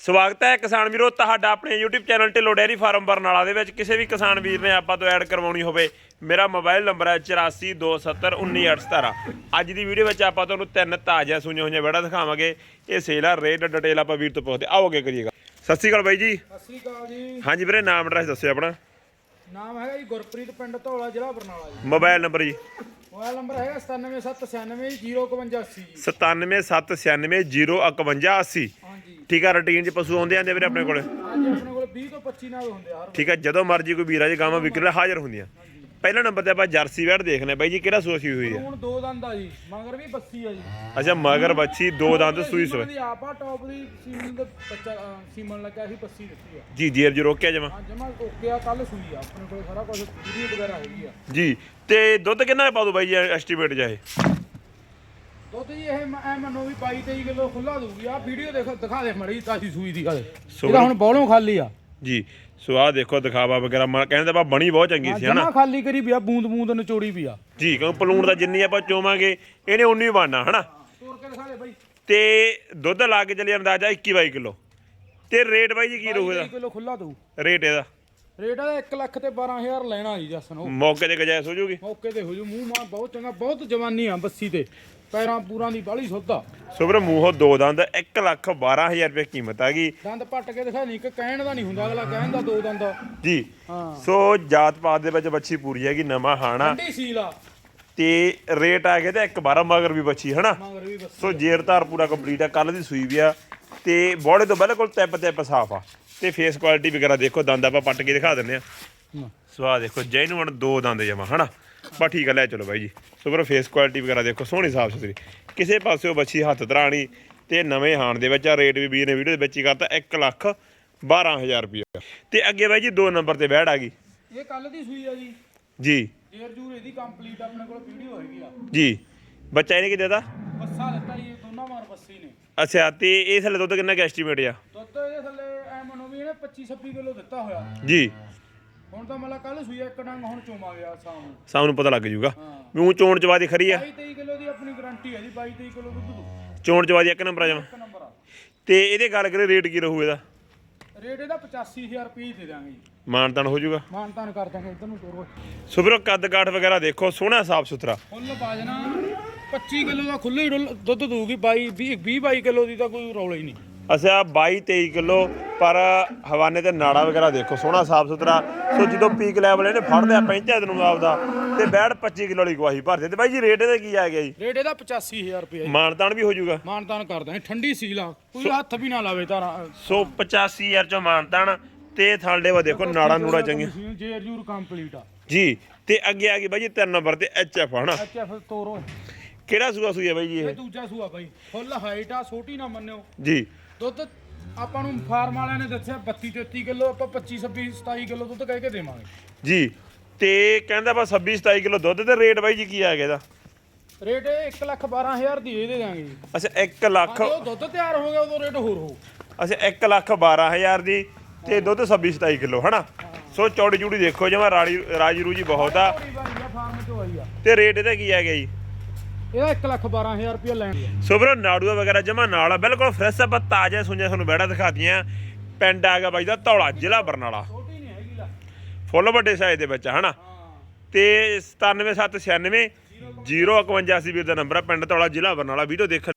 ਸਵਾਗਤ ਹੈ ਕਿਸਾਨ ਵੀਰੋ ਤੁਹਾਡਾ ਆਪਣੇ YouTube channel Dhillon dairy farm Barnala ਦੇ ਵਿੱਚ। ਕਿਸੇ ਵੀ ਕਿਸਾਨ ਵੀਰ ਨੇ ਆਪਾਂ ਤੋਂ ਐਡ ਕਰਵਾਉਣੀ ਹੋਵੇ ਮੇਰਾ ਮੋਬਾਈਲ ਨੰਬਰ ਹੈ 8427191817 ਅੱਜ ਦੀ ਵੀਡੀਓ ਵਿੱਚ ਆਪਾਂ ਤੁਹਾਨੂੰ ਤਿੰਨ ਤਾਜ਼ਾ ਸੁਣੀਆਂ ਹੋਈਆਂ ਬੜਾ ਦਿਖਾਵਾਂਗੇ। ਇਹ ਸੇਲ ਆ ਰੇਟ ਡਿਟੇਲ ਆਪਾਂ ਵੀਰ ਤੋਂ ਪੁੱਛਦੇ ਆਓਗੇ ਕਰੀਏਗਾ ਸਤਿ ਸ਼੍ਰੀ ਅਕਾਲ ਬਾਈ ਜੀ। ਸਤਿ ਸ੍ਰੀ ਅਕਾਲ ਜੀ। ਹਾਂਜੀ ਵੀਰੇ ਨਾਮ ਐਡਰੈਸ ਦੱਸਿਓ ਆਪਣਾ। ਨਾਮ ਹੈਗਾ ਜੀ ਗੁਰਪ੍ਰੀਤ ਪਿੰਡ ਧੌਲਾ ਜ਼ਿਲ੍ਹਾ ਬਰਨਾਲਾ ਜੀ। ਮੋਬਾਈਲ ਨੰਬਰ ਜੀ। ਮੋਬਾਈਲ ਨੰਬਰ ਹੈਗਾ 9779905180 ਜੀ। 977905105180 ਹਾਂਜੀ ਠੀਕ ਆ ਰੂਟੀਨ 'ਚ ਪਸ਼ੂ ਆਉਂਦੇ ਆਂਦੇ ਵੀਰੇ ਆਪਣੇ ਕੋਲ? ਅੱਜ ਆਪਣੇ ਕੋਲ 20 ਤੋਂ 25 ਨਾਲ ਹੁੰਦੇ ਆ ਹਰ ਠੀਕ ਹੈ ਜਦੋਂ ਮਰਜ਼ੀ ਕੋਈ ਵੀਰਾ ਜੀ ਗਾਵਾਂ ਵਿਕਰ ਹਾਜ਼ਰ ਹੁੰਦੀਆਂ। ਪਹਿਲਾ ਨੰਬਰ ਤੇ ਆਪਾਂ ਜਰਸੀ ਵੈੜ ਦੇਖਨੇ ਬਾਈ ਜੀ ਕਿਹੜਾ ਸੂਸੀ ਹੋਈ ਹੈ ਹੁਣ ਦੋ ਦੰਦ ਆ ਜੀ ਮਗਰ ਵੀ ਬੱਸੀ ਆ ਜੀ। ਅੱਛਾ ਮਗਰ ਬੱਚੀ ਦੋ ਦੰਦ ਸੂਈ ਸੋਏ ਦੀ ਆਪਾ ਟੌਪ ਦੀ ਸੀਮਨ ਦਾ ਬੱਚਾ ਸੀਮਨ ਲੱਗਾ ਸੀ ਬੱਸੀ ਦਿੱਤੀ ਆ। ਜੀ ਜੀਰ ਜੀ ਰੋਕਿਆ ਜਮਾ। ਹਾਂ ਜਮਾ ਓਕੇ ਆ ਕੱਲ ਸੂਈ ਆ ਆਪਣੇ ਕੋਲ ਸਾਰਾ ਕੁਝ ਵੀਡੀਓ ਵਗੈਰਾ ਹੈਗੀ ਆ। ਜੀ ਤੇ ਦੁੱਧ ਕਿੰਨਾ ਪਾ ਦੋ ਬਾਈ ਜੀ ਐਸਟੀਮੇਟ ਜਾਏ ਦੁੱਧ ਜੀ ਇਹ ਮ- ਐ ਮੰਨੋ ਵੀ 22 23 ਕਿਲੋ ਖੁੱਲਾ ਦੂਗੀ ਆ ਵੀਡੀਓ ਦੇਖੋ ਦਿਖਾ ਦੇ ਮੜੀ ਤਾਜੀ ਸੂਈ ਦੀ ਹਾਲੇ ਸੋ ਇਹਦਾ ਹੁਣ ਬੌਲੋਂ ਖਾਲੀ ਆ। ਜੀ ਸੋ ਆਹ ਦੇਖੋ ਦਿਖਾਵਾ ਵਗੈਰਾ ਮ- ਕਹਿੰਦੇ ਬਾ ਬਣੀ ਬਹੁਤ ਚੰਗੀ ਸੀ ਹਨਾ? ਜਮਾ ਖਾਲੀ ਕਰੀ ਵੀ ਆ ਬੂੰਦ ਬੂੰਦ ਨਿਚੋੜੀ ਵੀ ਆ। ਜੀ ਕਿਉਂ ਪਲੂਣ ਦਾ ਜਿੰਨੀ ਆਪਾਂ ਚੋਵਾਂਗੇ ਇਹਨੇ ਉਨੀ ਬਣਨਾ ਹਨਾ? ਤੋੜ ਕੇ ਦਿਖਾ ਦੇ ਬਾਈ। ਤੇ ਦੁੱਧ ਲਾ ਕੇ ਚੱਲੀ ਅੰਦਾਜ਼ਾ 21 22 ਕਿਲੋ। ਤੇ ਰੇਟ ਬਾਈ ਜੀ ਕੀ ਰਹੂਗਾ ਕਿਲੋ ਖੁੱਲਾ ਦਊ। ਰੇਟ ਇਹਦਾ? ਰੇਟ ਇਹਦਾ 1 ਲੱਖ ਤੇ 12000 ਲੈਣਾ ਜੀ ਜਸਨ ਉਹ। ਮੌਕੇ ਤੇ ਗਜਾਇਸ ਹੋ ਜੂਗੀ? ਮੌਕੇ ਤੇ ਹੋ ਜੂ। ਮੂੰਹ ਮਾਂ ਬਹੁਤ ਚੰਗਾ ਬਹੁਤ ਜਵਾਨੀ ਆ ਬੱਸੀ ਤੇ। ਪੈਰਾਂ ਪੂਰਾਂ ਦੀ ਬਾਲੀ ਸੁੱਧਾ ਸੋ ਵੀਰੇ ਮੂੰਹੋਂ ਦੋ ਦੰਦ 1 ਲੱਖ 12000 ਰੁਪਏ ਕੀਮਤ ਆ ਗਈ। ਦੰਦ ਪੱਟ ਕੇ ਦਿਖਾ ਨਹੀਂ ਕਿ ਕਹਿਣ ਦਾ ਨਹੀਂ ਹੁੰਦਾ। ਅਗਲਾ ਕਹਿਣ ਦਾ ਦੋ ਦੰਦ। ਜੀ। ਹਾਂ। ਸੋ ਜਾਤ ਪਾਤ ਦੇ ਵਿੱਚ ਬੱਚੀ ਪੂਰੀ ਹੈਗੀ ਨਵਾਂ ਹਾਣਾ। ਠੰਡੀ ਸੀਲ ਆ। ਤੇ ਰੇਟ ਆ ਗਿਆ ਤੇ ਇੱਕ 12 ਮਗਰ ਵੀ ਬੱਚੀ ਹਨਾ? ਮਗਰ ਵੀ ਬੱਸੀ ਸੋ ਜੇਰਧਾਰ ਪੂਰਾ ਕੰਪਲੀਟ ਆ ਕੱਲ ਦੀ ਸੂਈ ਵੀ ਆ। ਤੇ ਬੋੜੇ ਤੋਂ ਬਿਲਕੁਲ ਟੈਪ ਟੈਪ ਸਾਫ਼ ਆ। ਤੇ ਫੇਸ ਕੁਆਲਿਟੀ ਵਗੈਰਾ ਦੇਖੋ ਦੰਦ ਆਪਾਂ ਪੱਟ ਕੇ ਦਿਖਾ ਦਿੰਨੇ ਆ ਸੋ ਆ ਦੇਖੋ ਜੈਨੂਨ ਦੋ ਦੰਦ ਜਮਾ ਹਨਾ? ਬਾ ਠੀਕ ਆ ਲੈ ਚਲੋ ਬਾਈ ਜੀ। ਸੋ ਵੀਰੋ ਫੇਸ ਕੁਆਲਿਟੀ ਵਗੈਰਾ ਦੇਖੋ ਸੋਹਣੀ ਸਾਫ਼ ਸੁਥਰੀ। ਕਿਸੇ ਪਾਸਿਓ ਬੱਚੀ ਹੱਥ ਧਰਾਣੀ ਤੇ ਨਵੇਂ ਹਾਣ ਦੇ ਵਿੱਚ ਆ ਰੇਟ ਵੀ ਵੀਰ ਨੇ ਵੀਡੀਓ ਦੇ ਵਿੱਚ ਹੀ ਕਰਤਾ 1 ਲੱਖ 12000 ਰੁਪਏ ਤੇ ਅੱਗੇ ਬਾਈ ਜੀ 2 ਨੰਬਰ ਤੇ ਬੈੜ ਆ ਗਈ। ਇਹ ਕੱਲ ਦੀ ਸੂਈ ਆ ਜੀ। ਜੀ। ਜੇਰ ਜੂਰ ਇਹਦੀ ਕੰਪਲੀਟ ਆਪਣੇ ਕੋਲ ਵੀਡੀਓ ਹੈਗੀ ਆ। ਜੀ। ਬੱਚਾ ਇਹਨੇ ਕੀ ਦੇਦਾ ਬੱਸਾ ਦਿੱਤਾ ਜੀ ਇਹ ਦੋਨਾਂ ਮਾਰ ਬੱਸੀ ਨੇ। ਅੱਛਾ ਤੇ ਇਹ ਥੱਲੇ ਦੁੱਧ ਕਿੰਨਾ ਐਸਟੀਮੇਟ ਆ ਦੁੱਧ ਇਹਦੇ ਥੱਲੇ ਐ ਮੰਨੋ ਵੀ ਇਹਨੇ 25 26 ਕਿਲੋ ਦਿੱਤਾ ਹੋਇਆ। ਜੀ। ਹੁਣ ਤਾਂ ਮਤਲਬ ਕੱਲ ਸੂਈ ਆ, ਇੱਕ ਡੰਗ ਹੁਣ ਚੋਮਾ ਗਿਆ ਸ਼ਾਮ ਨੂੰ। ਸਾਨੂੰ ਨੂੰ ਪਤਾ ਲੱਗ ਜੂਗਾ। ਹਾਂ। ਵੀ ਉਹ ਚੋਣ ਚਵਾਦੀ ਖਰੀ ਆ। 22 23 ਕਿਲੋ ਦੀ ਆਪਣੀ ਗਾਰੰਟੀ ਹੈ ਜੀ 22 23 ਕਿਲੋ ਦੁੱਧ ਦੂ ਚੋਣ ਚਵਾਦੀ ਇੱਕ ਨੰਬਰ ਆ ਜਮਾ। ਇੱਕ ਨੰਬਰ ਆ। ਤੇ ਇਹਦੇ ਗੱਲ ਕਰੇ ਰੇਟ ਕੀ ਰਹੂ ਇਹਦਾ? ਰੇਟ ਇਹਦਾ 85000 ਰੁਪਏ ਹੀ ਦੇ ਦਾਂਗੇ ਜੀ। ਮਾਨਤਾਨ ਹੋ ਜੂਗਾ। ਮਾਨਤਾਨ ਕਰ ਦਾਂਗੇ ਇਧਰ ਨੂੰ ਤੋਰੋ। ਸੋ ਵੀਰੋ ਕੱਦ ਕਾਠ ਵਗੈਰਾ ਦੇਖੋ ਸੋਹਣਾ ਸਾਫ਼ ਸੁਥਰਾ। ਫੁੱਲ ਬਾਜਣਾ 25 ਕਿਲੋ ਦਾ ਖੁੱਲੇ ਹੀ ਡੁੱਲ- ਦੁੱਧ ਦਊਗੀ 22 20 22 ਕਿਲੋ ਦੀ ਤਾਂ ਕੋਈ ਰੌਲਾ ਹੀ ਨਹੀਂ। ਅੱਛਾ 22 23 ਕਿਲੋ ਪਰ ਹਵਾਨੇ ਤੇ ਨਾੜਾ ਵਗੈਰਾ ਦੇਖੋ ਸੋਹਣਾ ਸਾਫ਼ ਸੁਥਰਾ। ਸੋ ਜਦੋਂ ਪੀਕ ਲੈਵਲ ਇਹਨੇ ਫੜ ਲਿਆ ਪੈਂਚਾ ਨੂੰ ਆਪਦਾ ਤੇ ਬੈੜ 25 ਕਿਲੋ ਵਾਲੀ ਗਵਾਹੀ ਭਰਦੇ ਤੇ ਬਾਈ ਜੀ ਰੇਟ ਇਹਦਾ ਕੀ ਆ ਗਿਆ ਜੀ? ਰੇਟ ਇਹਦਾ 85000 ਰੁਪਏ ਮਾਨਤਾਨ ਵੀ ਹੋ ਜੂਗਾ ਮਾਨਤਾਨ ਕਰ ਦਾਂਗੇ ਠੰਡੀ ਸੀਲ ਆ। ਕੋਈ ਹੱਥ ਵੀ ਨਾ ਲਾਵੇ ਤਾਰਾ ਸੋ 85000 ਚੋਂ ਮਾਨਤਾਨ ਤੇ ਥਾਂਡੇ ਵਾ ਦੇਖੋ ਨਾੜਾ ਨੂੜਾ ਚੰਗੀਆਂ। ਜੇਰ ਜੂਰ ਕੰਪਲੀਟ ਆ। ਜੀ ਤੇ ਅੱਗੇ ਆ ਗਈ ਬਾਈ ਜੀ ਤਿੰਨ ਨੰਬਰ ਤੇ ਐਚਐਫ ਹਨਾ ਐਚਐਫ ਤੋਰੋ। ਕਿਹੜਾ ਸੂਆ ਸੂਈ ਹੈ ਬਾਈ ਜੀ ਇਹ? ਦੂਜਾ ਸੂਆ ਬਾਈ। ਫੁੱਲ ਹਾਈਟ ਆ ਛੋਟੀ ਨਾ ਮੰਨਿਓ। ਜੀ। ਦੁੱਧ ਆਪਾਂ ਨੂੰ ਫਾਰਮ ਵਾਲਿਆਂ ਨੇ ਦੱਸਿਆ 32 33 ਕਿਲੋ ਆਪਾਂ 25 26 27 ਕਿਲੋ ਦੁੱਧ ਕਹਿ ਕੇ ਦੇਵਾਂਗੇ। ਜੀ ਤੇ ਕਹਿੰਦਾ ਬਾ 26 27 ਕਿਲੋ ਦੁੱਧ ਤੇ ਰੇਟ ਬਾਈ ਜੀ ਕੀ ਆ ਗਿਆ ਇਹਦਾ? ਰੇਟ ਇਹ 1 ਲੱਖ 12000 ਦੀ ਇਹ ਦੇ ਦਾਂਗੇ ਜੀ। ਅੱਛਾ 1 ਲੱਖ ਜਦੋਂ ਦੁੱਧ ਤਿਆਰ ਹੋ ਗਿਆ ਉਦੋਂ ਰੇਟ ਹੋਰ ਹੋਊ ਅੱਛਾ 1 ਲੱਖ 12000 ਦੀ ਤੇ ਦੁੱਧ 26 27 ਕਿਲੋ ਹਨਾ? ਸੋ ਚੌੜੀ ਚੂੜੀ ਦੇਖੋ ਜਮਾ ਰਾੜੀ ਰਾਜੀ ਰੂਜੀ ਬਹੁਤ ਆ। ਤੇ ਰੇਟ ਇਹਦਾ ਕੀ ਆ ਗਿਆ ਜੀ? ਇਹਦਾ 1 ਲੱਖ 12000 ਰੁਪਏ ਲੈਣ ਸੋ ਵੀਰੋ ਨਾੜੂਆ ਵਗੈਰਾ ਜਮਾ ਨਾਲ ਆ। ਬਿਲਕੁਲ ਫਰੈਸ਼ ਆ ਤਾਜ਼ਾ ਸੁਣਿਆ ਤੁਹਾਨੂੰ ਬੈੜਾ ਦਿਖਾਤੀਆਂ। ਪਿੰਡ ਆ ਗਿਆ ਬਾਈ ਦਾ ਧੌਲਾ ਜ਼ਿਲ੍ਹਾ ਬਰਨਾਲਾ। ਛੋਟੀ ਨਹੀਂ ਹੈਗੀ ਲਾ। ਫੁੱਲ ਵੱਡੇ ਸਾਈਜ਼ ਦੇ ਵਿੱਚ ਹਨਾ? ਤੇ 97796 051 ਵੀਰ ਦਾ ਨੰਬਰ ਆ ਪਿੰਡ ਧੌਲਾ ਜ਼ਿਲ੍ਹਾ ਬਰਨਾਲਾ। ਵੀਡੀਓ ਦੇਖ